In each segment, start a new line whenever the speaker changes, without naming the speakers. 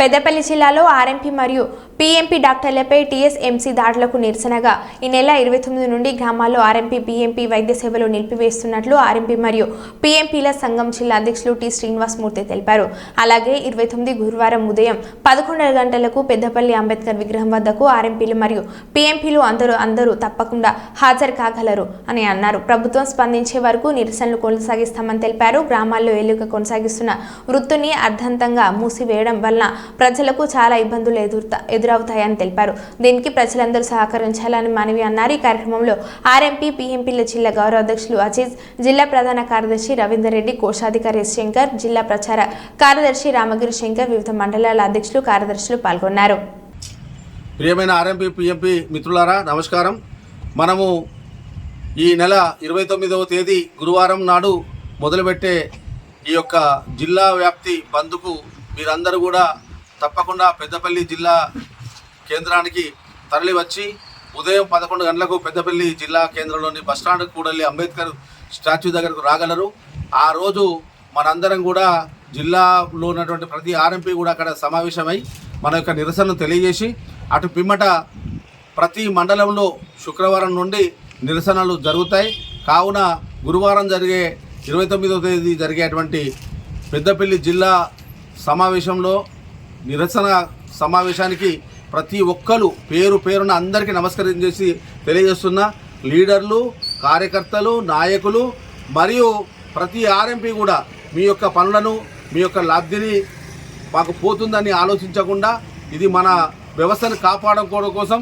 పెద్దపల్లి జిల్లాలో ఆర్ఎంపీ మరియు PMP డాక్టర్లపై TSMC దాడులకు నిరసనగా ఈ నెల ఇరవై తొమ్మిది నుండి గ్రామాల్లో ఆర్ఎంపీ బీఎంపీ వైద్య సేవలు నిలిపివేస్తున్నట్లు ఆర్ఎంపీ మరియు పీఎంపీల సంఘం జిల్లా అధ్యక్షులు టి. శ్రీనివాసమూర్తి తెలిపారు. అలాగే ఇరవై తొమ్మిది గురువారం ఉదయం పదకొండు గంటలకు పెద్దపల్లి అంబేద్కర్ విగ్రహం వద్దకు ఆర్ఎంపీలు మరియు పీఎంపీలు అందరూ అందరూ తప్పకుండా హాజరు కాగలరు అని అన్నారు. ప్రభుత్వం స్పందించే వరకు నిరసనలు కొనసాగిస్తామని తెలిపారు. గ్రామాల్లో ఎలుక కొనసాగిస్తున్న వృత్తిని అర్థంతంగా మూసివేయడం వలన ప్రజలకు చాలా ఇబ్బందులు ఎదురుతా ఎదురవుతాయని తెలిపారు. దీనికి ప్రజలందరూ సహకరించాలని మనవి అన్నారు. ఈ కార్యక్రమంలో ఆర్ఎంపీ పీఎంపీల జిల్లా గౌరవ అధ్యక్షులు అజీజ్ జిల్లా ప్రధాన కార్యదర్శి రవీందర్ రెడ్డి కోశాధికారి ఎస్ శంకర్ జిల్లా ప్రచార కార్యదర్శి రామగిరి శంకర్ వివిధ మండలాల అధ్యక్షులు కార్యదర్శులు పాల్గొన్నారు.
ప్రియమైన ఆర్ఎంపీ పిఎంపీ మిత్రులారా నమస్కారం. మనము ఈ నెల ఇరవై తొమ్మిదవ తేదీ గురువారం నాడు మొదలుపెట్టే ఈ యొక్క జిల్లా వ్యాప్తి బంద్కు మీరందరూ కూడా తప్పకుండా పెద్దపల్లి జిల్లా కేంద్రానికి తరలివచ్చి ఉదయం పదకొండు గంటలకు పెద్దపల్లి జిల్లా కేంద్రంలోని బస్టాండ్ కూడలి అంబేద్కర్ స్టాచ్యూ దగ్గరకు రాగలరు. ఆ రోజు మనందరం కూడా జిల్లాలో ఉన్నటువంటి ప్రతి ఆర్ఎంపీ కూడా అక్కడ సమావేశమై మన యొక్క నిరసనను తెలియజేసి అటు పిమ్మట ప్రతి మండలంలో శుక్రవారం నుండి నిరసనలు జరుగుతాయి. కావున గురువారం జరిగే ఇరవై తొమ్మిదవ తేదీ జరిగేటువంటి పెద్దపల్లి జిల్లా సమావేశంలో నిరసన సమావేశానికి ప్రతి ఒక్కరు పేరు పేరున అందరికీ నమస్కారం చేసి తెలియజేస్తున్న. లీడర్లు కార్యకర్తలు నాయకులు మరియు ప్రతి ఆర్ఎంపీ కూడా మీ యొక్క పనులను మీ యొక్క లబ్ధిని మాకు పోతుందని ఆలోచించకుండా ఇది మన వ్యవస్థను కాపాడుకోవడం కోసం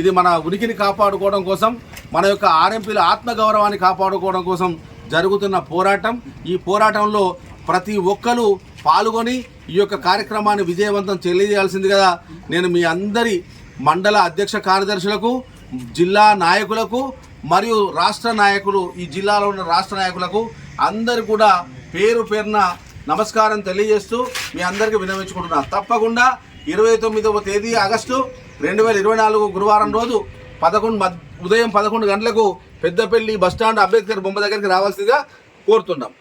ఇది మన ఉనికిని కాపాడుకోవడం కోసం మన యొక్క ఆర్ఎంపీల ఆత్మగౌరవాన్ని కాపాడుకోవడం కోసం జరుగుతున్న పోరాటం. ఈ పోరాటంలో ప్రతి ఒక్కరు పాల్గొని ఈ యొక్క కార్యక్రమాన్ని విజయవంతం తెలియజేయాల్సింది కదా. నేను మీ అందరి మండల అధ్యక్ష కార్యదర్శులకు జిల్లా నాయకులకు మరియు రాష్ట్ర నాయకులు ఈ జిల్లాలో ఉన్న రాష్ట్ర నాయకులకు అందరు కూడా పేరు పేరున నమస్కారం తెలియజేస్తూ మీ అందరికీ వినమించుకుంటున్నా. తప్పకుండా ఇరవై తొమ్మిదవ తేదీ ఆగస్టు రెండు వేల ఇరవై నాలుగు గురువారం రోజు పదకొండు ఉదయం పదకొండు గంటలకు పెద్దపల్లి బస్టాండ్ అంబేద్కర్ బొమ్మ దగ్గరికి రావాల్సిందిగా కోరుతున్నాం.